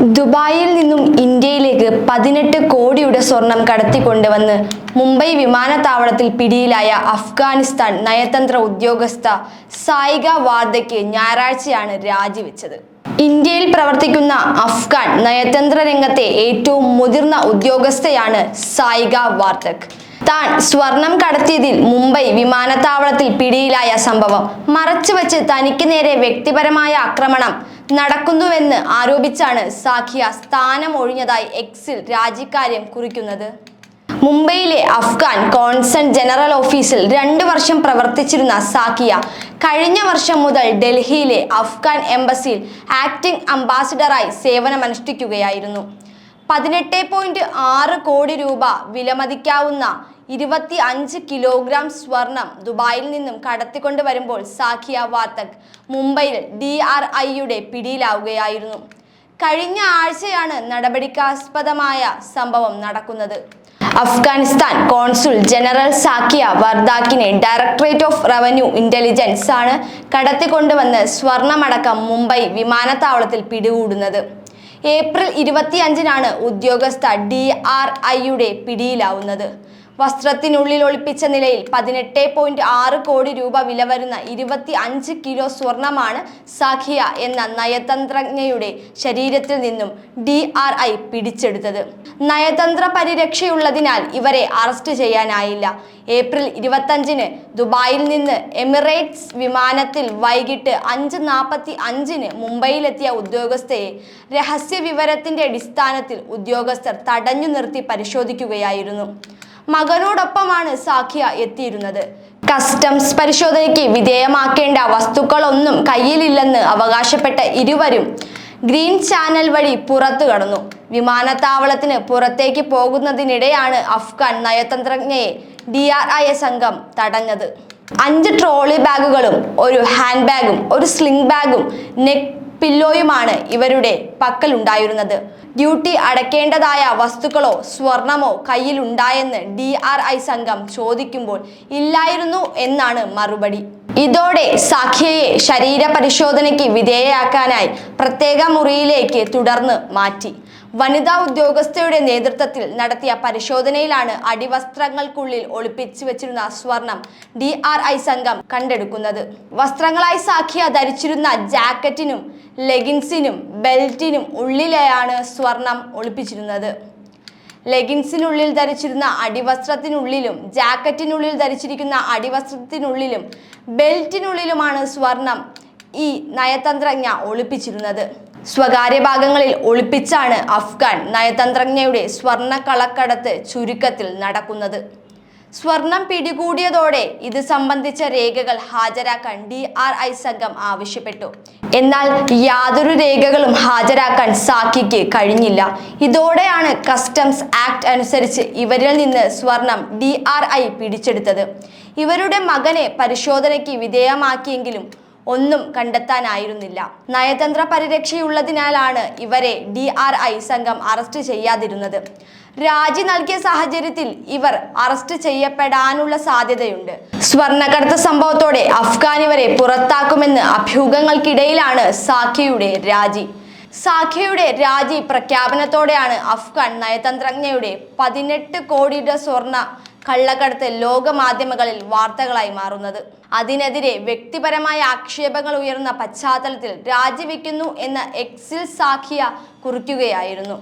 ദുബായിൽ നിന്നും ഇന്ത്യയിലേക്ക് പതിനെട്ട് കോടിയുടെ സ്വർണം കടത്തിക്കൊണ്ടുവന്ന് മുംബൈ വിമാനത്താവളത്തിൽ പിടിയിലായ അഫ്ഗാനിസ്ഥാൻ നയതന്ത്ര ഉദ്യോഗസ്ഥ സായിക വാർദ്ധയ്ക്ക് ഞായറാഴ്ചയാണ് രാജിവെച്ചത്. ഇന്ത്യയിൽ പ്രവർത്തിക്കുന്ന അഫ്ഗാൻ നയതന്ത്ര രംഗത്തെ ഏറ്റവും മുതിർന്ന ഉദ്യോഗസ്ഥയാണ് സായിക വാർദ്ധക്. താൻ സ്വർണം കടത്തിയതിൽ മുംബൈ വിമാനത്താവളത്തിൽ പിടിയിലായ സംഭവം മറച്ചുവെച്ച് തനിക്ക് നേരെ വ്യക്തിപരമായ ആക്രമണം നടക്കുന്നുവെന്ന് ആരോപിച്ചാണ് സാഖിയ സ്ഥാനം ഒഴിഞ്ഞതായി എക്സിൽ രാജിക്കാര്യം കുറിക്കുന്നത്. മുംബൈയിലെ അഫ്ഗാൻ കോൺസൺ ജനറൽ ഓഫീസിൽ രണ്ട് വർഷം പ്രവർത്തിച്ചിരുന്ന സാക്കിയ കഴിഞ്ഞ വർഷം മുതൽ ഡൽഹിയിലെ അഫ്ഗാൻ എംബസിയിൽ ആക്ടിംഗ് അംബാസിഡറായി സേവനമനുഷ്ഠിക്കുകയായിരുന്നു. പതിനെട്ട് പോയിന്റ് ആറ് കോടി രൂപ വിലമതിക്കാവുന്ന ഇരുപത്തി അഞ്ച് കിലോഗ്രാം സ്വർണം ദുബായിൽ നിന്നും കടത്തിക്കൊണ്ട് വരുമ്പോൾ സാഖിയ വാർത്തക് മുംബൈയിൽ ഡി ആർ ഐയുടെ പിടിയിലാവുകയായിരുന്നു. കഴിഞ്ഞ ആഴ്ചയാണ് നടപടിക്കാസ്പദമായ സംഭവം നടക്കുന്നത്. അഫ്ഗാനിസ്ഥാൻ കോൺസുൽ ജനറൽ സാക്കിയ വർദാക്കിനെ ഡയറക്ടറേറ്റ് ഓഫ് റവന്യൂ ഇന്റലിജൻസ് ആണ് കടത്തിക്കൊണ്ടുവന്ന് സ്വർണമടക്കം മുംബൈ വിമാനത്താവളത്തിൽ പിടികൂടുന്നത്. ഏപ്രിൽ ഇരുപത്തിയഞ്ചിനാണ് ഉദ്യോഗസ്ഥ ഡി ആർ ഐയുടെ പിടിയിലാവുന്നത്. വസ്ത്രത്തിനുള്ളിൽ ഒളിപ്പിച്ച നിലയിൽ പതിനെട്ട് പോയിന്റ് ആറ് കോടി രൂപ വില വരുന്ന ഇരുപത്തി അഞ്ച് കിലോ സ്വർണമാണ് സാഖിയ എന്ന നയതന്ത്രജ്ഞയുടെ ശരീരത്തിൽ നിന്നും ഡി ആർ ഐ പിടിച്ചെടുത്തത്. നയതന്ത്ര പരിരക്ഷയുള്ളതിനാൽ ഇവരെ അറസ്റ്റ് ചെയ്യാനായില്ല. ഏപ്രിൽ ഇരുപത്തഞ്ചിന് ദുബായിൽ നിന്ന് എമിറേറ്റ്സ് വിമാനത്തിൽ വൈകിട്ട് അഞ്ച് നാൽപ്പത്തി അഞ്ചിന് മുംബൈയിലെത്തിയ ഉദ്യോഗസ്ഥയെ രഹസ്യ വിവരത്തിന്റെ അടിസ്ഥാനത്തിൽ ഉദ്യോഗസ്ഥർ തടഞ്ഞു നിർത്തി പരിശോധിക്കുകയായിരുന്നു. മകനോടൊപ്പമാണ് സാഖിയ എത്തിയിരുന്നത്. കസ്റ്റംസ് പരിശോധനയ്ക്ക് വിധേയമാക്കേണ്ട വസ്തുക്കളൊന്നും കയ്യിലില്ലെന്ന് അവകാശപ്പെട്ട ഇരുവരും ഗ്രീൻ ചാനൽ വഴി പുറത്തു കടന്നു. വിമാനത്താവളത്തിന് പുറത്തേക്ക് പോകുന്നതിനിടെയാണ് അഫ്ഗാൻ നയതന്ത്രജ്ഞയെ ഡി ആർ ഐ സംഘം തടഞ്ഞത്. അഞ്ച് ട്രോളി ബാഗുകളും ഒരു ഹാൻഡ് ബാഗും ഒരു സ്ലിംഗ് ബാഗും നെക്ക് പില്ലോയുമാണ് ഇവരുടെ പക്കലുണ്ടായിരുന്നത്. ഡ്യൂട്ടി അടക്കേണ്ടതായ വസ്തുക്കളോ സ്വർണമോ കയ്യിലുണ്ടായെന്ന് ഡി ആർ ഐ സംഘം ചോദിക്കുമ്പോൾ ഇല്ലായിരുന്നു എന്നാണ് മറുപടി. ഇതോടെ സഖ്യയെ ശരീരപരിശോധനയ്ക്ക് വിധേയയാക്കാനായി പ്രത്യേക മുറിയിലേക്ക് തുടർന്ന് മാറ്റി. വനിതാ ഉദ്യോഗസ്ഥയുടെ നേതൃത്വത്തിൽ നടത്തിയ പരിശോധനയിലാണ് അടിവസ്ത്രങ്ങൾക്കുള്ളിൽ ഒളിപ്പിച്ചു വെച്ചിരുന്ന സ്വർണം ഡി ആർ ഐ സംഘം കണ്ടെടുക്കുന്നത്. വസ്ത്രങ്ങളായി സാഖിയ ധരിച്ചിരുന്ന ജാക്കറ്റിനും ലെഗിൻസിനും ബെൽറ്റിനും ഉള്ളിലെയാണ് സ്വർണം ഒളിപ്പിച്ചിരുന്നത്. ലെഗിൻസിനുള്ളിൽ ധരിച്ചിരുന്ന അടിവസ്ത്രത്തിനുള്ളിലും ജാക്കറ്റിനുള്ളിൽ ധരിച്ചിരിക്കുന്ന അടിവസ്ത്രത്തിനുള്ളിലും ബെൽറ്റിനുള്ളിലുമാണ് സ്വർണം ഈ നയതന്ത്രജ്ഞ ഒളിപ്പിച്ചിരുന്നത്. സ്വകാര്യ ഭാഗങ്ങളിൽ ഒളിപ്പിച്ചാണ് അഫ്ഗാൻ നയതന്ത്രജ്ഞയുടെ സ്വർണ കളക്കടത്ത് ചുരുക്കത്തിൽ നടക്കുന്നത്. സ്വർണം പിടികൂടിയതോടെ ഇത് സംബന്ധിച്ച രേഖകൾ ഹാജരാക്കാൻ ഡി ആർ ഐ സംഘം ആവശ്യപ്പെട്ടു. എന്നാൽ യാതൊരു രേഖകളും ഹാജരാക്കാൻ സാക്കിക്ക് കഴിഞ്ഞില്ല. ഇതോടെയാണ് കസ്റ്റംസ് ആക്ട് അനുസരിച്ച് ഇവരിൽ നിന്ന് സ്വർണം ഡി ആർ ഐ പിടിച്ചെടുത്തത്. ഇവരുടെ മകനെ പരിശോധനയ്ക്ക് വിധേയമാക്കിയെങ്കിലും ഒന്നും കണ്ടെത്താനായിരുന്നില്ല. നയതന്ത്ര പരിരക്ഷയുള്ളതിനാലാണ് ഇവരെ ഡി ആർ ഐ സംഘം അറസ്റ്റ് ചെയ്യാതിരുന്നത്. രാജി നൽകിയ സാഹചര്യത്തിൽ ഇവർ അറസ്റ്റ് ചെയ്യപ്പെടാനുള്ള സാധ്യതയുണ്ട്. സ്വർണക്കടത്ത് സംഭവത്തോടെ അഫ്ഗാൻ ഇവരെ പുറത്താക്കുമെന്ന് അഭ്യൂഹങ്ങൾക്കിടയിലാണ് സാഖിയുടെ രാജി. സാഖിയുടെ രാജി പ്രഖ്യാപനത്തോടെയാണ് അഫ്ഗാൻ നയതന്ത്രജ്ഞയുടെ പതിനെട്ട് കോടിയുടെ സ്വർണ കള്ളക്കടത്ത് ലോകമാധ്യമങ്ങളിൽ വാർത്തകളായി മാറുന്നത്. അതിനെതിരെ വ്യക്തിപരമായ ആക്ഷേപങ്ങൾ ഉയർന്ന പശ്ചാത്തലത്തിൽ രാജിവെക്കുന്നു എന്ന എക്സിൽ സാഖിയ കുറിക്കുകയായിരുന്നു.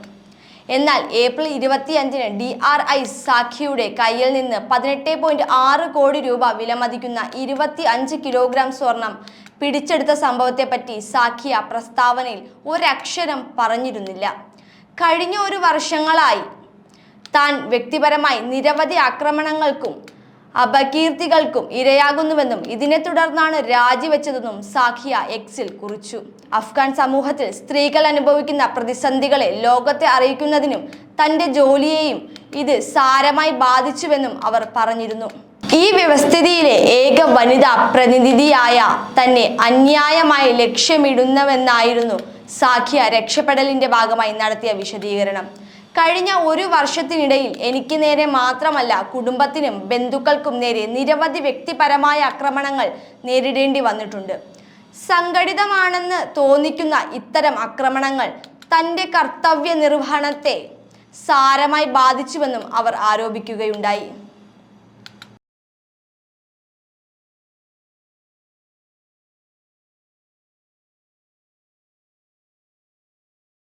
എന്നാൽ ഏപ്രിൽ ഇരുപത്തിയഞ്ചിന് ഡി ആർ ഐ സാഖിയുടെ കയ്യിൽ നിന്ന് പതിനെട്ട് പോയിന്റ് ആറ് കോടി രൂപ വിലമതിക്കുന്ന ഇരുപത്തി അഞ്ച് കിലോഗ്രാം സ്വർണം പിടിച്ചെടുത്ത സംഭവത്തെപ്പറ്റി സാഖിയ പ്രസ്താവനയിൽ ഒരക്ഷരം പറഞ്ഞിരുന്നില്ല. കഴിഞ്ഞ ഒരു വർഷങ്ങളായി താൻ വ്യക്തിപരമായി നിരവധി ആക്രമണങ്ങൾക്കും അപകീർത്തികൾക്കും ഇരയാകുന്നുവെന്നും ഇതിനെ തുടർന്നാണ് രാജിവെച്ചതെന്നും സാഖിയ എക്സിൽ കുറിച്ചു. അഫ്ഗാൻ സമൂഹത്തിൽ സ്ത്രീകൾ അനുഭവിക്കുന്ന പ്രതിസന്ധികളെ ലോകത്തെ അറിയിക്കുന്നതിനും തന്റെ ജോലിയെയും ഇത് സാരമായി ബാധിച്ചുവെന്നും അവർ പറഞ്ഞിരുന്നു. ഈ വ്യവസ്ഥിതിയിലെ ഏക വനിതാ പ്രതിനിധിയായ തന്നെ അന്യായമായി ലക്ഷ്യമിടുന്നവെന്നായിരുന്നു സാഖിയ രക്ഷപ്പെടലിന്റെ ഭാഗമായി നടത്തിയ വിശദീകരണം. കഴിഞ്ഞ ഒരു വർഷത്തിനിടയിൽ എനിക്ക് നേരെ മാത്രമല്ല കുടുംബത്തിനും ബന്ധുക്കൾക്കും നേരെ നിരവധി വ്യക്തിപരമായ ആക്രമണങ്ങൾ നേരിടേണ്ടി വന്നിട്ടുണ്ട്. സംഘടിതമാണെന്ന് തോന്നിക്കുന്ന ഇത്തരം ആക്രമണങ്ങൾ തന്റെ കർത്തവ്യ നിർവഹണത്തെ സാരമായി ബാധിച്ചുവെന്നും അവർ ആരോപിക്കുകയുണ്ടായി.